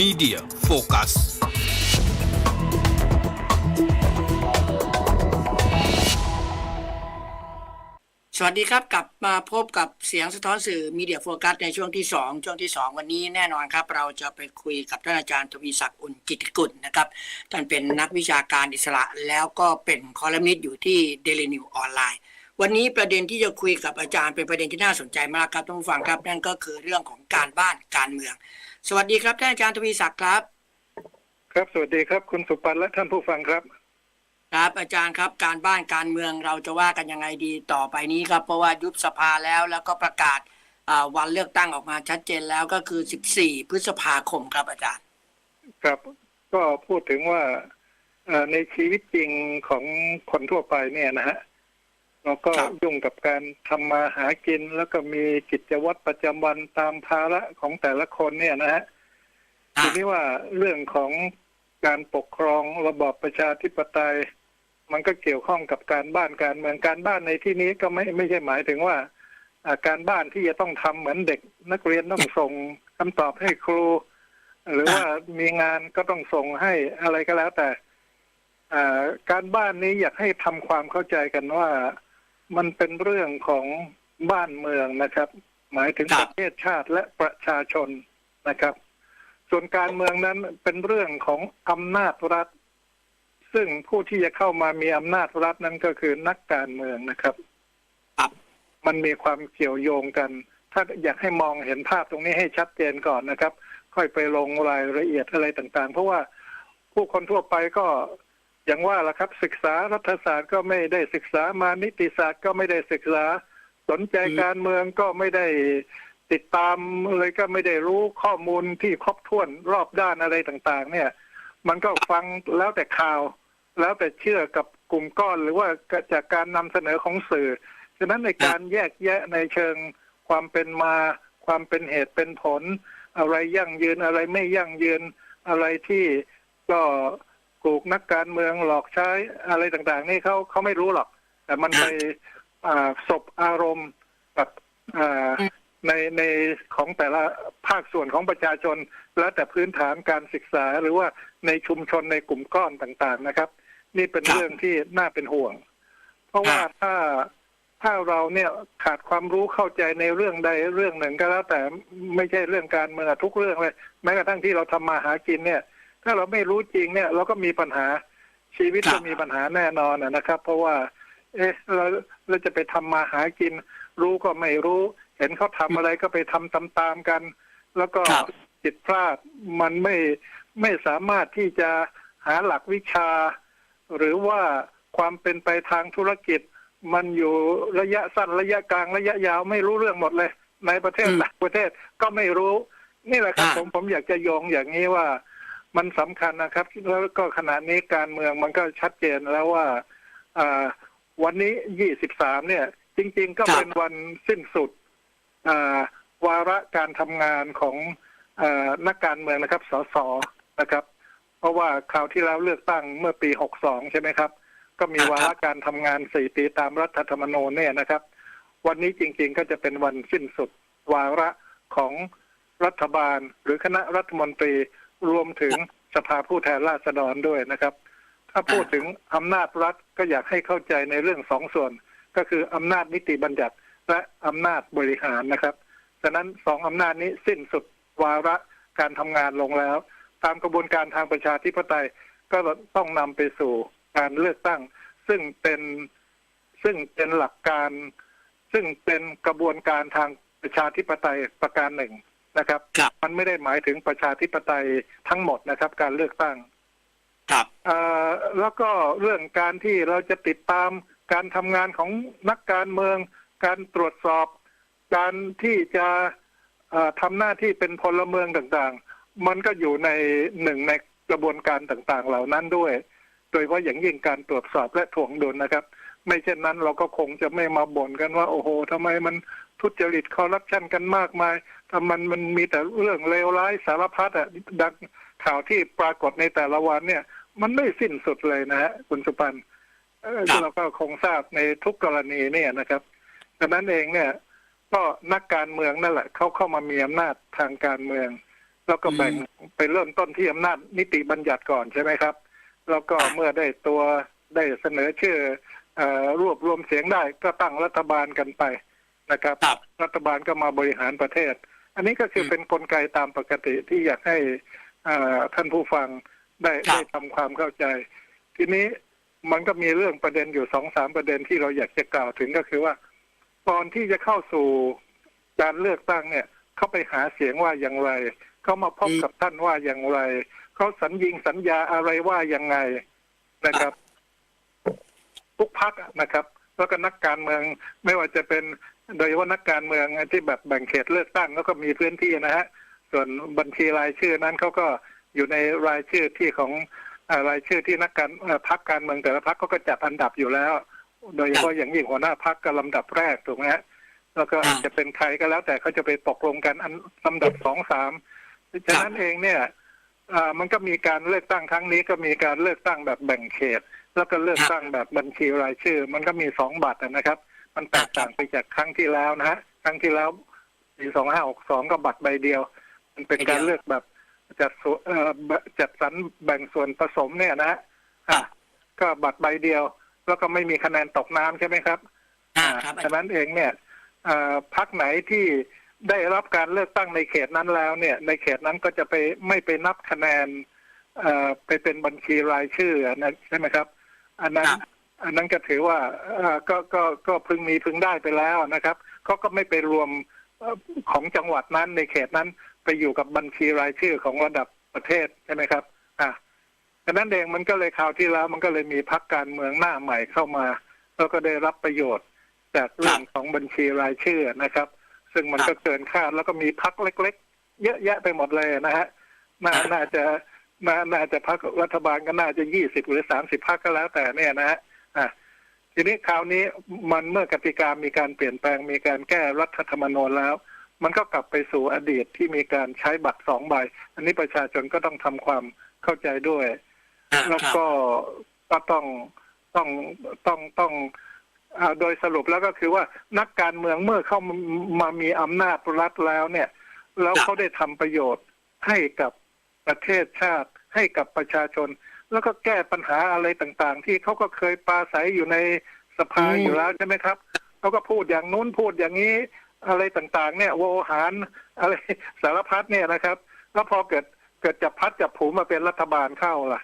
Media Focus สวัสดีครับกลับมาพบกับเสียงสะท้อนสื่อมีเดียโฟกัสในช่วงที่ 2 ช่วงที่ 2 วันนี้แน่นอนครับ เราจะไปคุยกับท่านอาจารย์ทวีศักดิ์อุ่นกิตติกุลนะครับท่านเป็นนักวิชาการอิสระแล้วก็เป็นคอลัมนิสต์อยู่ที่เดลินิวออนไลน์วันนี้ประเด็นที่จะคุยกับอาจารย์เป็นประเด็นที่น่าสนใจมากครับท่านผู้ฟังครับนั่นก็คือเรื่องของการบ้านการเมือง สวัสดีครับท่านอาจารย์ทวีศักดิ์ครับ ครับสวัสดีครับ คุณสุปันและท่านผู้ฟังครับ ครับอาจารย์ครับการบ้านการเมืองเราจะว่ากันยังไงดีต่อไปนี้ครับ เพราะว่ายุบสภาแล้วแล้วก็ประกาศอ่าวันเลือกตั้งออกมาชัดเจนแล้วก็คือ 14 พฤษภาคมครับอาจารย์ ครับก็พูดถึงว่าเอ่อในชีวิตจริงของคนทั่วไปเนี่ยนะฮะ เราก็ครับยุ่งกับการทำมาหากิน แล้วก็มีกิจวัตรประจำวันตามภาระของแต่ละคนเนี่ยนะฮะทีนี้ว่าเรื่องของการปกครองระบอบประชาธิปไตย มันก็เกี่ยวข้องกับการบ้านการเมืองการบ้านในที่นี้ก็ไม่ไม่ใช่หมายถึงว่าอ่าการบ้านที่จะต้องทำเหมือนเด็กนักเรียนต้องส่งคำตอบให้ครู หรือว่ามีงานก็ต้องส่งให้อะไรก็แล้วแต่อ่าการบ้านนี้อยากให้ทำความเข้าใจกันว่า มันเป็นเรื่องของบ้านเมืองนะครับ หมายถึงครัปบระเทศชาติและประชาชนนะครับ ส่วนการเมืองนั้นเป็นเรื่องของอำนาจรัฐ ซึ่งผู้ที่จะเข้ามามีอำนาจรัฐนั้นก็คือนักการเมืองนะครับครับมันมีความเกี่ยวโยงกัน ถ้าอยากให้มองเห็นภาพตรงนี้ให้ชัดเจนก่อนนะครับ ค่อยไปลงรายละเอียดอะไรต่างๆ เพราะว่าผู้คนทั่วไปก็ อย่างว่าละครับศึกษารัฐศาสตร์ก็ไม่ได้ศึกษามานิติศาสตร์ก็ไม่ได้ศึกษา สนใจการเมืองก็ไม่ได้ติดตามเลยก็ไม่ได้รู้ข้อมูลที่ครบถ้วนรอบด้านอะไรต่างๆ เนี่ย มันก็ฟังแล้วแต่ข่าว แล้วแต่เชื่อกับกลุ่มก้อนหรือว่าจากการนำเสนอของสื่อฉะนั้นในการแยกแยะในเชิงความเป็นมาความเป็นเหตุเป็นผล อะไรยั่งยืนอะไรไม่ยั่งยืนอะไรที่ก็ ถูกนักการเมืองหลอกใช้อะไรต่างๆ นี่เขาเขาไม่รู้หรอก แต่มันไปอ่าสบอารมณ์กับอ่าในในของแต่ละภาคส่วนของประชาชน แล้วแต่พื้นฐานการศึกษาหรือว่าในชุมชนในกลุ่มก้อนต่างๆนะครับ นี่เป็นครับเรื่องที่น่าเป็นห่วง เพราะว่าครับถ้าถ้าเราเนี่ยขาดความรู้เข้าใจในเรื่องใดเรื่องหนึ่งก็แล้วแต่ไม่ใช่เรื่องการเมืองอะทุกเรื่องเลย แม้กระทั่งที่เราทำมาหากินเนี่ย ถ้าเราไม่รู้จริงเนี่ย เราก็มีปัญหาชีวิตครัก็บมีปัญหาแน่นอนอะนะครับ เพราะว่า เอ๊ะเราเราจะไปทำมาหากิน รู้ก็ไม่รู้ เห็นเขาทำอะไรก็ไปทำตามๆกัน แล้วก็ครับผิดพลาดมันไม่ไม่สามารถที่จะหาหลักวิชา หรือว่าความเป็นไปทางธุรกิจ มันอยู่ระยะสั้นระยะกลางระยะยาวไม่รู้เรื่องหมดเลย ในประเทศอืมต่างประเทศก็ไม่รู้ นี่แหละครับอ่าผมผมอยากจะโยงอย่างนี้ว่า มันสำคัญนะครับ แล้วก็ขณะนี้การเมืองมันก็ชัดเจนแล้วว่าอ่าวันนี้ยี่สิบสามเนี่ย จริง ๆ ก็ครับเป็นวันสิ้นสุดอ่าวาระการทำงานของอานักการเมืองนะครับ สสนะครับ เพราะว่าคราวที่แล้วเลือกตั้งเมื่อปี62ใช่ไหมครับ ก็มีครับวาระการทำงาน4ปีตามรัฐธรรมนูญเนี่ยนะครับ วันนี้จริง ๆ ก็จะเป็นวันสิ้นสุดวาระของรัฐบาลหรือคณะรัฐมนตรี รวมถึงสภาผู้แทนราษฎรด้วยนะครับ ถ้าพูดถึงอำนาจรัฐก็อยากให้เข้าใจในเรื่องสองส่วน ก็คืออำนาจนิติบัญญัติและอำนาจบริหารนะครับฉะนั้นสองอำนาจนี้สิ้นสุดวาระการทำงานลงแล้ว ตามกระบวนการทางประชาธิปไตยก็ต้องนำไปสู่การเลือกตั้ง ซึ่งเป็นซึ่งเป็นหลักการ ซึ่งเป็นกระบวนการทางประชาธิปไตยประการหนึ่ง นะครับครับ มันไม่ได้หมายถึงประชาธิปไตยทั้งหมดนะครับ การเลือกตั้งครับเอ่อแล้วก็เรื่องการที่เราจะติดตามการทำงานของนักการเมือง การตรวจสอบ การที่จะเอ่อทำหน้าที่เป็นพลเมืองต่างๆ มันก็อยู่ในหนึ่งในกระบวนการต่างๆ เหล่านั้นด้วย โดยเฉพาะอย่างยิ่งการตรวจสอบและถ่วงดุลนะครับ ไม่เช่นนั้นเราก็คงจะไม่มาบ่นกันว่า โอ้โหทำไมมัน ทุจริตคอร์รัปชันกันมากมายทำมันมันมีแต่เรื่องเลวร้ายสารพัดอะดังข่าวที่ปรากฏในแต่ละวันเนี่ย มันไม่สิ้นสุดเลยนะฮะคุณสุปันเอ่อครับเราก็คงทราบในทุกกรณีเนี่ยนะครับดังนั้นเองเนี่ย ก็นักการเมืองนั่นแหละเขาเข้ามามีอำนาจทางการเมือง แล้วก็แบ่งไปเริ่มต้นที่อำนาจนิติบัญญัติก่อนใช่ไหมครับ แล้วก็เมื่อได้ตัวได้เสนอชื่อเอ่อรวบรวมเสียงได้ก็ตั้งรัฐบาลกันไป นะครับครับ รัฐบาลก็มาบริหารประเทศ อันนี้ก็คือเป็นนกลไกตามปกติที่อยากให้อ่าท่านผู้ฟังได้ครับได้ทำความเข้าใจ ทีนี้มันก็มีเรื่องประเด็นอยู่สองสามประเด็นที่เราอยากจะกล่าวถึงก็คือว่าก่อนที่จะเข้าสู่การเลือกตั้งเนี่ยเขาไปหาเสียงว่าอย่างไรเขามาพบกับท่านว่าอย่างไรเขาสัญญิงสัญญาอะไรว่ายังไงนะครับ ทุกพักนะครับ แล้วก็นักการเมืองไม่ว่าจะเป็น โดยเฉพาะนักการเมืองที่แบบแบ่งเขตเลือกตั้งแล้วก็มีพื้นที่นะฮะส่วนบัญชีรายชื่อนั้นเขาก็อยู่ในรายชื่อที่ของเอ่อรายชื่อที่นักการเอ่อพักการเมืองแต่ละพักก็จัดอันดับอยู่แล้ว โดยเฉพาะอย่างยิ่งหัวหน้าพักก็ลำดับแรกถูกไหมฮะแล้วก็อ่าจะเป็นใครก็แล้ว แต่เขาจะไปตกลงกันอันลำดับสองสามฉะนั้นเองเนี่ยอ่ามันก็มีการเลือกตั้งครั้งนี้ก็มีการเลือกตั้งแบบแบ่งเขต แล้วก็เลือกตั้งแบบบัญชีรายชื่อ มันก็มีสองบัตรนะครับ มันแตกต่างไปจากครั้งที่แล้วนะฮะครั้งที่แล้วปีสองห้าหกสองก็บัตรใบเดียว มันเป็นการเลือกแบบจัดส่วนเอ่อจัดสรรแบ่งส่วนผสมเนี่ยนะฮะอะก็บัตรใบเดียว แล้วก็ไม่มีคะแนนตกน้ำใช่ไหมครับอ่าครับฉะนั้นเองเนี่ยเอ่อพักไหนที่ได้รับการเลือกตั้งในเขตนั้นแล้วเนี่ย ในเขตนั้นก็จะไปไม่ไปนับคะแนนเอ่อไปเป็นบัญชีรายชื่ออันนั้นใช่ไหมครับ อันนั้นครับ อันนั้นก็ถือว่าก็ก็ก็พึงมีพึงได้ไปแล้วนะครับเขาก็ไม่ไปรวมของจังหวัดนั้นในเขตนั้นไปอยู่กับบัญชีรายชื่อของระดับประเทศใช่ไหมครับ อะฉะนั้นเองมันก็เลยคราวที่แล้วมันก็เลยมีพักการเมืองหน้าใหม่เข้ามา แล้วก็ได้รับประโยชน์ จากเรื่องของบัญชีรายชื่อนะครับ ซึ่งมันก็เกินคาดแล้วก็มีพักเล็ก ๆ เยอะแยะไปหมดเลยนะฮะน่าน่าจะน่าน่าจะพักรัฐบาลก็น่าจะยี่สิบหรือสามสิบพักก็แล้วแต่เนี่ยนะฮะ อะทีนี้คราวนี้มันเมื่อกติกามีการเปลี่ยนแปลงมีการแก้รัฐธรรมนูญแล้ว มันก็กลับไปสู่อดีตที่มีการใช้บัตรสองใบ อันนี้ประชาชนก็ต้องทำความเข้าใจด้วยอ่าแล้วครับก็ก็ต้องต้องต้องต้องอ่าโดยสรุปแล้วก็คือว่านักการเมืองเมื่อเข้ามามามีอำนาจรัฐแล้วเนี่ย แล้วเขาได้ทำประโยชน์ให้กับประเทศชาติให้กับประชาชน แล้วก็แก้ปัญหาอะไรต่างๆ ที่เขาก็เคยปราศัยอยู่ในสภาอืมอยู่แล้วใช่ไหมครับเขาก็พูดอย่างนู้นพูดอย่างนี้อะไรต่างๆ เนี่ยโวหารอะไรสารพัดเนี่ยนะครับ แล้วพอเกิดเกิดจับพัดจับผูมาเป็นรัฐบาลเข้าล่ะ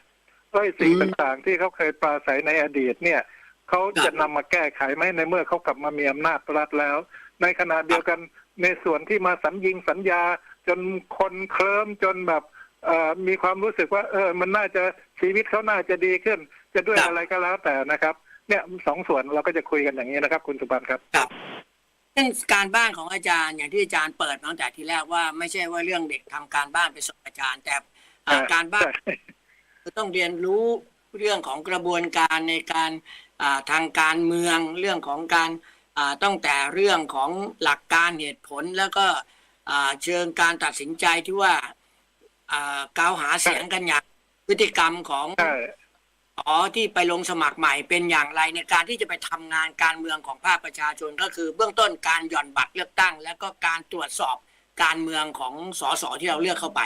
ก็ไอ้สิ่งอืมต่างๆ ที่เขาเคยปราศัยในอดีตเนี่ยเขาครับจะนำมาแก้ไขไหมในเมื่อเขากลับมามีอำนาจรัฐแล้ว ในขณะเดียวกันในส่วนที่มาสัญญิงสัญญาจนคนเคลิ้มจนแบบ เอ่อมีความรู้สึกว่า เออ มันน่าจะชีวิตเขาน่าจะดีขึ้น จะด้วยครับอะไรก็แล้วแต่นะครับ เนี่ยสองส่วนเราก็จะคุยกันอย่างนี้นะครับ คุณสุบันครับครับเช่นการบ้านของอาจารย์อย่างที่อาจารย์เปิดมาตั้งแต่ทีแรกว่าไม่ใช่ว่าเรื่องเด็กทำการบ้านไปส่งอาจารย์แต่อ่าการบ้านใช่คือต้องเรียนรู้เรื่องของกระบวนการในการอ่าทางการเมืองเรื่องของการอ่าตั้งแต่เรื่องของหลักการเหตุผลแล้วก็อ่าเชิงการตัดสินใจที่ว่าอ่า กล่าวหาเสียงกันอย่างพฤติกรรมของใช่อ๋อที่ไปลงสมัครใหม่เป็นอย่างไรในการที่จะไปทำงานการเมืองของภาคประชาชนก็คือ เบื้องต้นการหย่อนบัตรเลือกตั้ง แล้วก็การตรวจสอบการเมืองของสสที่เราเลือกเข้าไป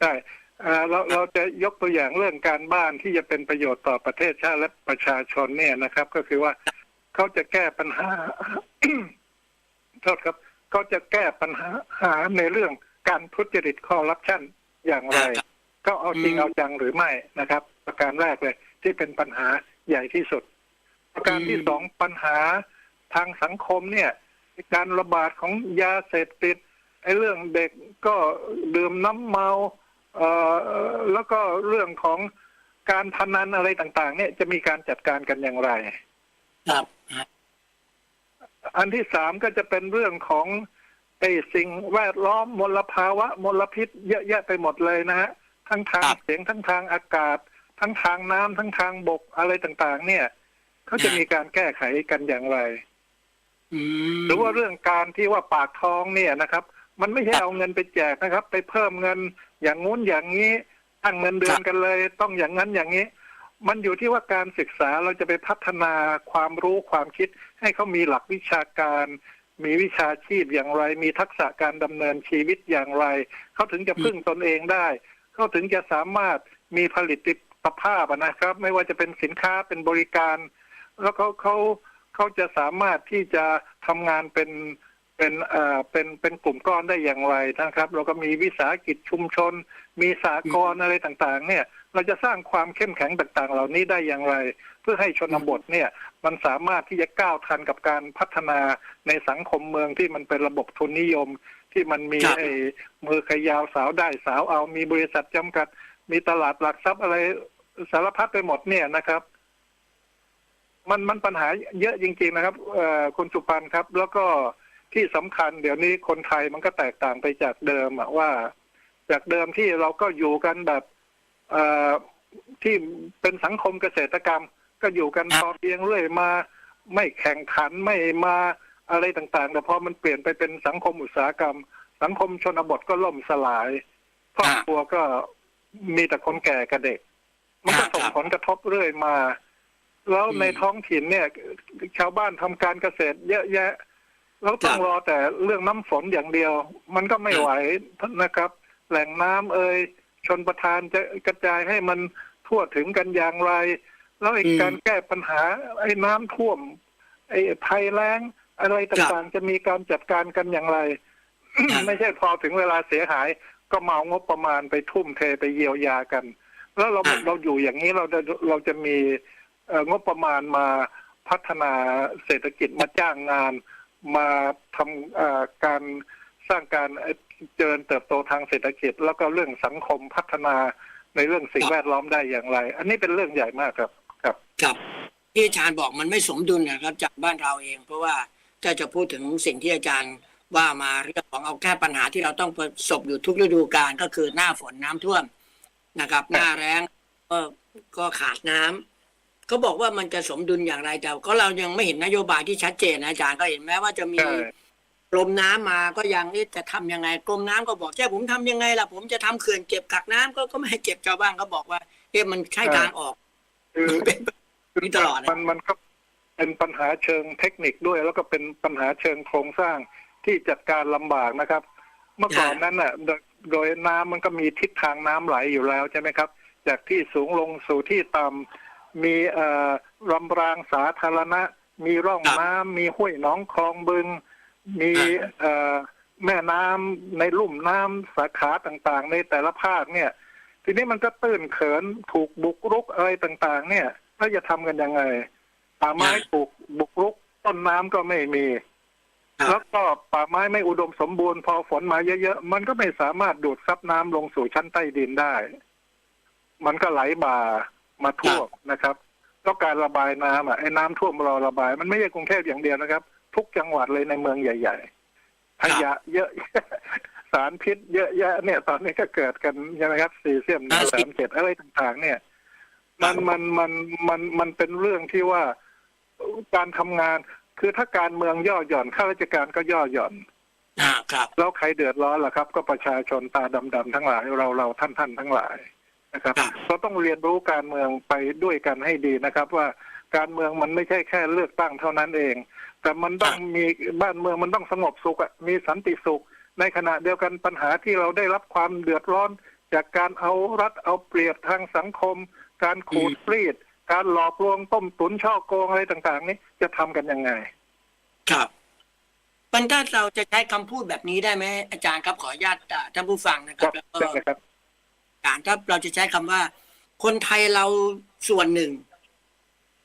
ใช่เอ่อเราเราจะยกตัวอย่างเรื่องการบ้านที่จะเป็นประโยชน์ต่อประเทศชาติและประชาชนเนี่ยนะครับ ก็คือว่าเขาจะแก้ปัญหาโทษครับเขาจะแก้ปัญหาหาในเรื่อง การทุจริตคอร์รัปชันอย่างไรครับก็เอาจริงอืมเอาจังหรือไม่นะครับ ประการแรกเลย ที่เป็นปัญหาใหญ่ที่สุด ประการที่อืมสองปัญหาทางสังคมเนี่ย การระบาดของยาเสพติดไอ้เรื่องเด็กก็ดื่มน้ำเมาเอ่อแล้วก็เรื่องของการพนันอะไรต่าง ๆ เนี่ยจะมีการจัดการกันอย่างไร ครับ อันที่สามก็จะเป็นเรื่องของ ไอ้สิ่งแวดล้อมมลภาวะมลพิษ เยอะแยะไปหมดเลยนะฮะทั้งทางครับ เสียงทั้งทางอากาศ ทั้งทางน้ำทั้งทางบกอะไรต่างๆ เนี่ยเขาจะมีการแก้ไขกันอย่างไร อืม หรือว่าเรื่องการที่ว่าปากท้องเนี่ยนะครับ มันไม่ใช่เอาเงินไปแจกนะครับ ไปเพิ่มเงินอย่างงู้นอย่างนี้ตั้งเงินเดือนกันเลย ต้องอย่างนั้นอย่างนี้ มันอยู่ที่ว่าการศึกษาเราจะไปพัฒนาความรู้ความคิด ให้เขามีหลักวิชาการ มีวิชาชีพอย่างไร มีทักษะการดำเนินชีวิตอย่างไร เขาถึงจะพึ่งตนเองได้ เขาถึงจะสามารถมีผลิตภาพอะนะครับ ไม่ว่าจะเป็นสินค้าเป็นบริการ แล้วเขาเขาเขาจะสามารถที่จะทำงานเป็นเป็นเอ่อเป็นเป็นกลุ่มก้อนได้อย่างไรนะครับ เราก็มีวิสาหกิจชุมชน มีสากลอะไรต่างๆ เนี่ย เราจะสร้างความเข้มแข็งต่างๆ เหล่านี้ได้อย่างไร เพื่อให้ชนบทเนี่ยมันสามารถที่จะก้าวทันกับการพัฒนาในสังคมเมืองที่มันเป็นระบบทุนนิยม ที่มันมีครับไอ้มือขยาวสาวได้สาวเอา มีบริษัทจำกัด มีตลาดหลักทรัพย์อะไรสารพัดไปหมดเนี่ยนะครับ มันมันปัญหาเยอะจริง ๆนะครับเอ่อคุณสุปันครับ แล้วก็ที่สำคัญเดี๋ยวนี้คนไทยมันก็แตกต่างไปจากเดิมอะว่า จากเดิมที่เราก็อยู่กันแบบเอ่อที่เป็นสังคมเกษตรกรรม ก็อยู่กันครับพอเพียงเรื่อยมา ไม่แข่งขันไม่มาอะไรต่างๆ แต่พอมันเปลี่ยนไปเป็นสังคมอุตสาหกรรม สังคมชนบทก็ล่มสลายครอบครัวก็มีแต่คนแก่กับเด็ก มันก็ส่งผลกระทบเรื่อยมา แล้วในท้องถิ่นเนี่ย ชาวบ้านทำการเกษตร เยอะแยะแล้วต้องรอแต่เรื่องน้ำฝนอย่างเดียว มันก็ไม่ไหวนะครับ แหล่งน้ำเอ่ยชนประทานจะกระจายให้มันทั่วถึงกันอย่างไร แล้วไอ้อืมการแก้ปัญหา ไอ้น้ำท่วม ไอ้ภัยแล้งอะไรต่างๆ จะมีการจัดการกันอย่างไรครับไม่ใช่พอถึงเวลาเสียหายก็เมางบประมาณไปทุ่มเทไปเยียวยากัน แล้วเราอ่าเราอยู่อย่างนี้เราจะเราจะมีเอ่องบประมาณมาพัฒนาเศรษฐกิจมาจ้างงาน มาทำเอ่อการสร้างการเอ่อเจริญเติบโตทางเศรษฐกิจ แล้วก็เรื่องสังคมพัฒนาในเรื่องสิ่งแวดล้อมได้อย่างไร อันนี้เป็นเรื่องใหญ่มากครับ ครับครับที่อาจารย์บอกมันไม่สมดุลนะครับจากบ้านเราเอง เพราะว่าถ้าจะพูดถึงสิ่งที่อาจารย์ว่ามาเรื่องของเอาแค่ปัญหาที่เราต้องประสบอยู่ทุกฤดูกาลก็คือหน้าฝนน้ำท่วมนะครับ หน้าแรงก็ก็ขาดน้ำเขาบอกว่ามันจะสมดุลอย่างไรแต่ก็เรายังไม่เห็นนโยบายที่ชัดเจนนะอาจารย์ก็เห็นแม้ว่าจะมีใช่กรมน้ำมาก็ยังเอ๊ะจะทำยังไงกรมน้ำก็บอกแค่ผมทำยังไงล่ะผมจะทำเขื่อนเก็บกักน้ำก็ก็ไม่ให้เก็บชาวบ้านก็บอกว่าเอ๊ะมันใช่ทางออกคือ เป็นแบบนี้ตลอดนะ มันมันก็เป็นปัญหาเชิงเทคนิคด้วย แล้วก็เป็นปัญหาเชิงโครงสร้างที่จัดการลำบากนะครับ เมื่อก่อนนั้นน่ะโดยโดยน้ำมันก็มีทิศทางน้ำไหลอยู่แล้วใช่ไหมครับ จากที่สูงลงสู่ที่ต่ำมีเอ่อลำรางสาธารณะ มีร่องน้ำมีห้วยหนองคลองบึง มีเอ่อแม่น้ำในลุ่มน้ำสาขาต่างๆ ในแต่ละภาคเนี่ย ทีนี้มันก็ตื้นเขินถูกบุกรุกอะไรต่างๆ เนี่ย แล้วจะทำกันยังไงป่าไม้อ่าถูกบุกรุก ต้นน้ำก็ไม่มีครับแล้วก็ป่าไม้ไม่อุดมสมบูรณ์พอฝนมาเยอะๆมันก็ไม่สามารถดูดซับน้ำลงสู่ชั้นใต้ดินได้ มันก็ไหลบ่ามาท่วมนะครับแล้วการระบายน้ำอะไอ้น้ำท่วมรอระบาย มันไม่ใช่กรุงเทพอย่างเดียวนะครับ ทุกจังหวัดเลยในเมืองใหญ่ๆขยะเยอะสารพิษเยอะแยะเนี่ย ตอนนี้ก็เกิดกันใช่ไหมครับซีเซียมอ่าสามเจ็ดอะไรต่างๆ เนี่ย มันมันมันมันมันเป็นเรื่องที่ว่าการทำงาน คือถ้าการเมืองย่อหย่อนข้าราชการก็ย่อหย่อนอ่าครับ แล้วใครเดือดร้อนล่ะครับ ก็ประชาชนตาดำๆทั้งหลายเราเราท่านท่านทั้งหลายนะครับครับเราต้องเรียนรู้การเมืองไปด้วยกันให้ดีนะครับ ว่าการเมืองมันไม่ใช่แค่เลือกตั้งเท่านั้นเอง แต่มันต้องมีบ้านเมืองมันต้องสงบสุขอะมีสันติสุข ในขณะเดียวกันปัญหาที่เราได้รับความเดือดร้อน จากการเอารัดเอาเปรียบทางสังคม การขูดรีด การหลอกลวงต้มตุนช่อโกงอะไรต่าง ๆ นี้จะทำกันยังไง ครับมันถ้าเราจะใช้คำพูดแบบนี้ได้ไหมอาจารย์ครับขออนุญาตอ่าท่านผู้ฟังนะคครัรับบแล้วก็ใช่ไหมครับการถ้าเราจะใช้คำว่า คนไทยเราส่วนหนึ่ง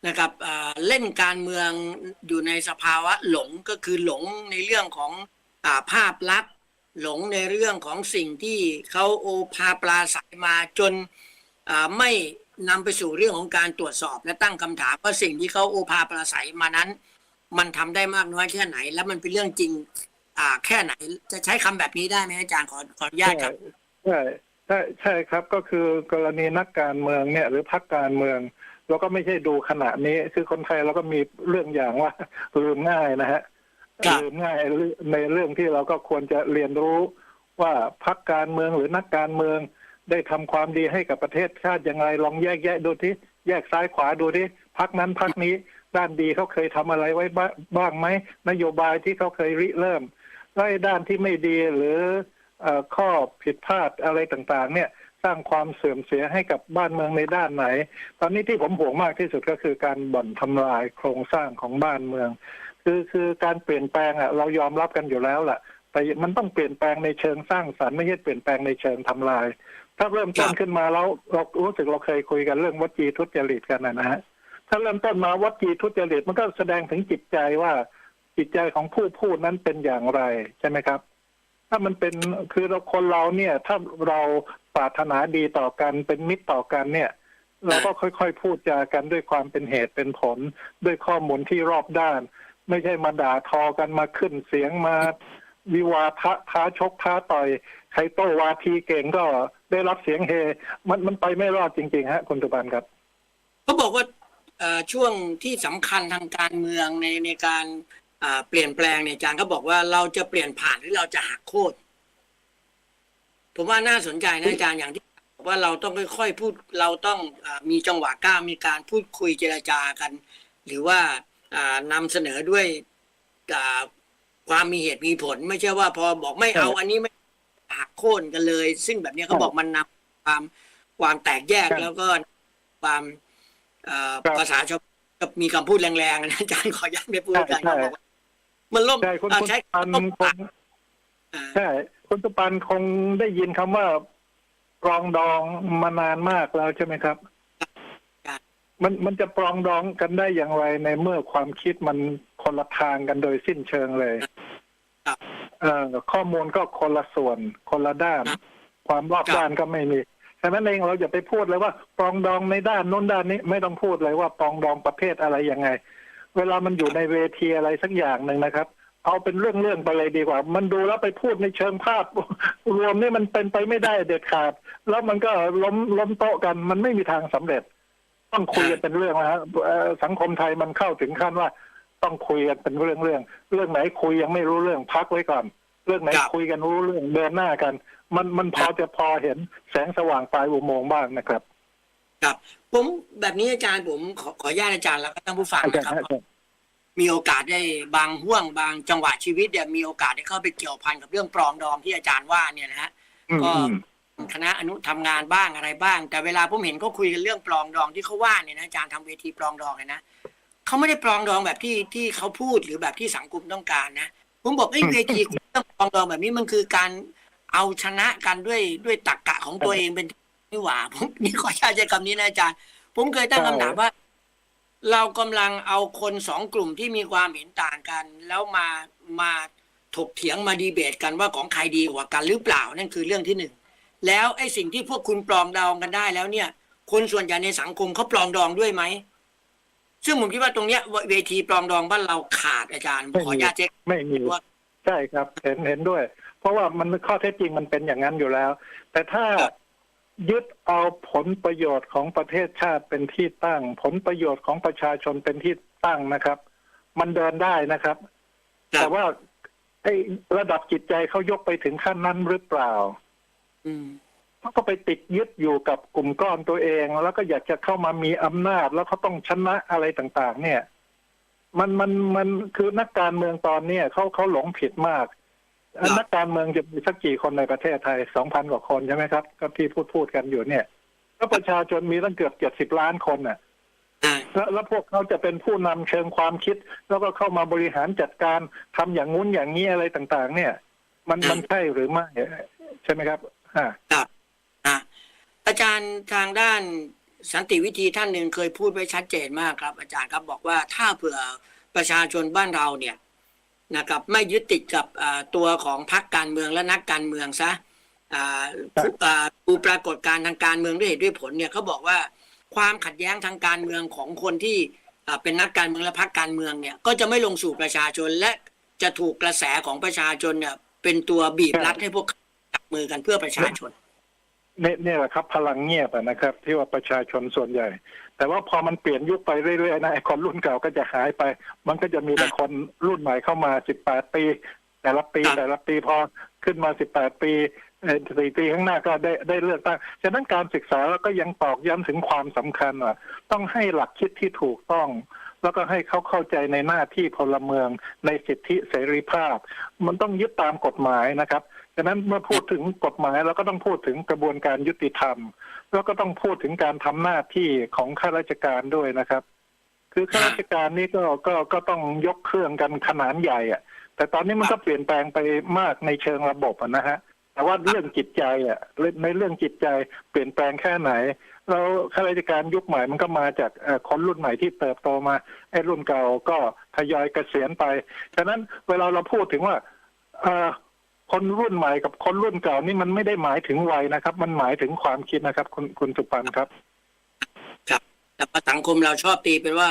นะครับอ่าเล่นการเมืองอยู่ในสภาวะหลงก็คือหลงในเรื่องของอาภาพลักษณ์หลงในเรื่องของสิ่งที่เขาโอภาปลาใสมาจนอ่าไม่ นำไปสู่เรื่องของการตรวจสอบและตั้งคำถามว่าสิ่งที่เขาโอภาปลาใสมานั้น มันทำได้มากน้อยแค่ไหน แล้วมันเป็นเรื่องจริง อ่าแค่ไหน จะใช้คำแบบนี้ได้ไหมอาจารย์ขอขออนุญาตครับใช่ใช่ใช่ครับก็คือกรณีนักการเมืองเนี่ย หรือพรรคการเมืองเราก็ไม่ใช่ดูขณะนี้ คือคนไทยเราก็มีเรื่องอย่างว่าลืมง่ายนะฮะครับลืมง่ายในเรื่องที่เราก็ควรจะเรียนรู้ว่าพรรคการเมืองหรือนักการเมือง ได้ทำความดีให้กับประเทศชาติย่างไรลองแยกแยะดูที่แยกซ้ายขวาดูที่พรรคนั้นพรรคนี้ด้านดีเขาเคยทำอะไรไว้บ้างไหมนโยบายที่เขาเคยริเริ่มแล้ด้านที่ไม่ดีหรือข้อผิดพลาดอะไรต่างๆ เนี่ยสร้างความเสื่อมเสียให้กับบ้านเมืองในด้านไหน ตอนนี้ที่ผมห่วงมากที่สุดก็คือการบ่อนทำลายโครงสร้างของบ้านเมือง คือคือการเปลี่ยนแปลงอะเรายอมรับกันอยู่แล้วแหละแต่มันต้องเปลี่ยนแปลงในเชิงสร้างสรรค์ไม่ใช่เปลี่ยนแปลงในเชิงทำลาย ถ้าเริ่มต้นขึ้นมาแล้วเรารู้สึกเราเคยคุยกันเรื่องวัจีทุจริตกันนะนะฮะถ้าเริ่มต้นมาวัจีทุจริตมันก็แสดงถึงจิตใจว่าจิตใจของผู้พูดนั้นเป็นอย่างไรใช่ไหมครับ ถ้ามันเป็นคือเราคนเราเนี่ย ถ้าเราปรารถนาดีต่อกันเป็นมิตรต่อกันเนี่ย เราก็ค่อยๆพูดจากันด้วยความเป็นเหตุเป็นผล ด้วยข้อมูลที่รอบด้าน ไม่ใช่มาด่าทอกันมาขึ้นเสียงมาวิวาทะท้าชกท้าต่อยใครโต้วาทีเก่งก็ได้รับเสียงเฮ มันมันไปไม่รอดจริง ๆ ฮะ คุณตุบันครับเขาบอกว่าเอ่อช่วงที่สำคัญทางการเมืองในในการอ่าเปลี่ยนแปลงเนี่ยอาจารย์ก็บอกว่าเราจะเปลี่ยนผ่านหรือเราจะหักโค่นผมว่าน่าสนใจนะอาจารย์อย่างที่บอกว่าเราต้องค่อยๆพูดเราต้องอามีจังหวะกล้ามีการพูดคุยเจรจากัน หรือว่าอ่านำเสนอด้วยอ่าความมีเหตุมีผล ไม่ใช่ว่าพอบอกไม่เอาอันนี้ไม่ หักโค่นกันเลย ซึ่งแบบเนี้ยเขาบอกมันนำความความแตกแยกครับแล้วก็ความเอ่อครับภาษาชาวกับมีคำพูดแรงๆนะอาจารย์ขออนุญาตไม่พูดอาจารย์ใช่เขาบอกว่ามันล่มใช่คุณอ่าคุณใช้ตุปันล่มคปางกอ่าใช่คุณตุปันคงได้ยินคำว่าปรองดองมานานมากแล้วใช่ไหมครับ มันมันจะปรองดองกันได้อย่างไรในเมื่อความคิดมันคนละทางกันโดยสิ้นเชิงเลยครับ เอ่อข้อมูลก็คนละส่วนคนละด้านครับความรอบครับด้านก็ไม่มีฉะนั้นเองเราอย่าไปพูดเลยว่าปรองดองในด้านโน้นด้านนี้ไม่ต้องพูดเลยว่าปรองดองประเภทอะไรยังไง เวลามันอยู่ในเวทีอะไรสักอย่างหนึ่งนะครับ เอาเป็นเรื่องเรื่องๆไปเลยดีกว่า มันดูแล้วไปพูดในเชิงภาพ รวมนี่มันเป็นไปไม่ได้เด็ดขาด แล้วมันก็ล้มล้มโต๊ะกัน มันไม่มีทางสำเร็จ ต้องคุยกันเป็นเรื่องนะฮะเอ่อสังคมไทยมันเข้าถึงขั้นว่า ต้องคุยกันเป็นเรื่องเรื่อง เรื่องไหนคุยยังไม่รู้เรื่องพักไว้ก่อน เรื่องไหนครับคุยกันรู้เรื่องเดินหน้ากัน มันมันพอจะพอเห็นแสงสว่างปลายอุโมงค์บ้างนะครับ ครับ ผมแบบนี้อาจารย์ผมขอขออนุญาตอาจารย์แล้วก็ท่านผู้ฟังอาจารย์นะครับอาจารย์มีโอกาสได้บางห่วงบางจังหวะชีวิตเนี่ยมีโอกาสได้เข้าไปเกี่ยวพันกับเรื่องปลองดองที่อาจารย์ว่าเนี่ยนะฮะอืมก็อืมคณะอนุทำงานบ้างอะไรบ้าง แต่เวลาผมเห็นเขาคุยกันเรื่องปลองดองที่เขาว่าเนี่ยนะอาจารย์ทำเวทีปลองดองเนี่ยนะ เขาไม่ได้ปลองดองแบบที่ที่เขาพูดหรือแบบที่สังคมต้องการนะผมบอกไอ้ยเวทีเรื่องปลองดองแบบนี้มันคือการเอาชนะกันด้วยด้วยตรรกะของตัวเองเป็นนี่หว่าผมนี่ขออนุญาตใช้คำนี้นะอาจารย์ ผมเคยตั้งคำถามว่า เรากำลังเอาคนสองกลุ่มที่มีความเห็นต่างกัน แล้วมามาถกเถียงมาดีเบตกันว่าของใครดีกว่ากันหรือเปล่านั่นคือเรื่องที่หนึ่งแล้วไอ้สิ่งที่พวกคุณปลองดองกันได้แล้วเนี่ย คนส่วนใหญ่ในสังคมเขาปลองดองด้วยไหม ซึ่งผมคิดว่าตรงเนี้ยเวทีปลองดองบ้านเราขาดอาจารย์ไม่มีขออนุญาตเช็คไม่มีว่า ใช่ครับ เห็นเห็นด้วย เพราะว่ามันข้อเท็จจริงมันเป็นอย่างนั้นอยู่แล้ว แต่ถ้าครับยึดเอาผลประโยชน์ของประเทศชาติเป็นที่ตั้ง ผลประโยชน์ของประชาชนเป็นที่ตั้งนะครับ มันเดินได้นะครับครัแต่บว่าไอ้ระดับจิตใจเขายกไปถึงขั้นนั้นหรือเปล่า อืม เขาก็ไปติดยึดอยู่กับกลุ่มก้อนตัวเอง แล้วก็อยากจะเข้ามามีอำนาจ แล้วเขาต้องชนะอะไรต่างๆ เนี่ย มันมันมันคือนักการเมืองตอนเนี้ยเขาเขาหลงผิดมากครับนักการเมืองจะมีสักกี่คนในประเทศไทยสองพันกว่าคนใช่ไหมครับ ก็ที่พูดพูดกันอยู่เนี่ย แล้วประชาชนมีตั้งเกือบเจ็ดสิบล้านคนน่ะอ่าแล้วแล้วพวกเขาจะเป็นผู้นำเชิงความคิด แล้วก็เข้ามาบริหารจัดการทำอย่างงู้นอย่างนี้อะไรต่างๆ เนี่ย มันอืมมันใช่หรือไม่ใช่ไหมครับอ่าครับอะ อาจารย์ทางด้านสันติวิธีท่านหนึ่งเคยพูดไว้ชัดเจนมากครับ อาจารย์ครับบอกว่าถ้าเผื่อประชาชนบ้านเราเนี่ยนะครับไม่ยึดติดกับอ่าตัวของพรรคการเมืองและนักการเมืองซะอ่าครับอ่าดูปรากฏการณ์ทางการเมืองด้วยเหตุด้วยผลเนี่ยเขาบอกว่าความขัดแย้งทางการเมืองของคนที่อ่าเป็นนักการเมืองและพรรคการเมืองเนี่ยก็จะไม่ลงสู่ประชาชนและจะถูกกระแสของประชาชนเนี่ยเป็นตัวบีบรัดให้พวกเขาจับมือกันเพื่อประชาชน เนี่ยเนี่ยแหละครับ พลังเงียบอะนะครับ ที่ว่าประชาชนส่วนใหญ่ แต่ว่าพอมันเปลี่ยนยุคไปเรื่อยๆนะไอ้คนรุ่นเก่าก็จะหายไป มันก็จะมีแต่คนรุ่นใหม่เข้ามา18ปี แต่ละปีครับแต่ละปีพอขึ้นมา18ปีเอ่อสี่ปีข้างหน้าก็ได้ได้เลือกตั้งฉะนั้นการศึกษาแล้วก็ยังตอกย้ำถึงความสำคัญว่าต้องให้หลักคิดที่ถูกต้อง แล้วก็ให้เขาเข้าใจในหน้าที่พลเมืองในสิทธิเสรีภาพ มันต้องยึดตามกฎหมายนะครับ ฉะนั้นเมื่อพูดถึงกฎหมายเราก็ต้องพูดถึงกระบวนการยุติธรรม แล้วก็ต้องพูดถึงการทำหน้าที่ของข้าราชการด้วยนะครับ คือข้าราชการนี่ก็ก็ก็ต้องยกเครื่องกันขนาดใหญ่อะแต่ตอนนี้มันก็เปลี่ยนแปลงไปมากในเชิงระบบนะฮะแต่ว่าเรื่องจิตใจอะในเรื่องจิตใจเปลี่ยนแปลงแค่ไหนแล้วข้าราชการยุคใหม่มันก็มาจากเอ่อคนรุ่นใหม่ที่เติบโตมาไอ้รุ่นเก่าก็ทยอยเกษียณไปฉะนั้นเวลาเราพูดถึงว่า คนรุ่นใหม่กับคนรุ่นเก่านี่มันไม่ได้หมายถึงวัยนะครับ มันหมายถึงความคิดนะครับ คุณคุณสุปันครับแต่ว่าสังคมเราชอบตีเป็นว่า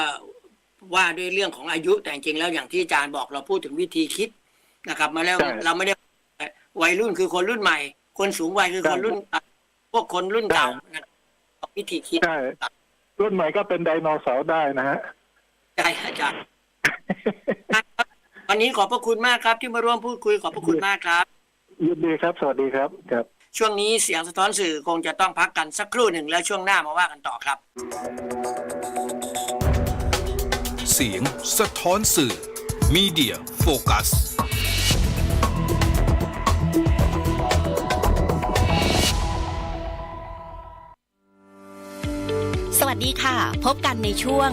ว่าด้วยเรื่องของอายุแต่จริงๆแล้วอย่างที่อาจารย์บอกเราพูดถึงวิธีคิดนะครับ มาแล้วใช่เราไม่ได้วัยรุ่นคือคนรุ่นใหม่ คนสูงวัยคือคนรุ่นพวกคนรุ่นเก่านะครับวิธีคิดใช่รุ่นใหม่ก็เป็นไดโนเสาร์ได้นะฮะใช่อาจารย์ครับ วันนี้ขอบพระคุณมากครับ ที่มาร่วมพูดคุยขอบพระคุณมากครับยินดีครับ สวัสดีครับครับ ช่วงนี้เสียงสะท้อนสื่อคงจะต้องพักกันสักครู่หนึ่งแล้วช่วงหน้ามาว่ากันต่อครับ เสียงสะท้อนสื่อ Media Focus สวัสดีค่ะ พบกันในช่วง